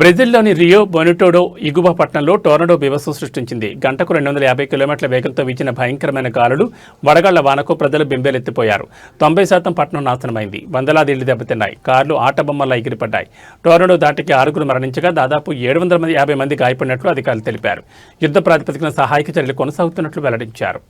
బ్రెజిల్లోని Rio బొనిటోడో ఇగువ పట్టణంలో tornado బీభత్సం సృష్టించింది. గంటకు రెండు వందల యాభై కిలోమీటర్ల వేగంతో వీచిన భయంకరమైన గాలులు వడగళ్ళ వానకు ప్రజలు బింబేలెత్తిపోయారు. తొంభై శాతం పట్టణం నాశనమైంది. వందలాది ఇళ్ళు దెబ్బతిన్నాయి. కార్లు ఆటబొమ్మలా ఎగిరిపడ్డాయి. టోర్నడో దాటికి ఆరుగురు మరణించగా దాదాపు ఏడు వందల మంది యాభై మంది గాయపడినట్లు అధికారులు తెలిపారు. యుద్ధ ప్రాతిపదికన సహాయక చర్యలు కొనసాగుతున్నట్లు వెల్లడించారు.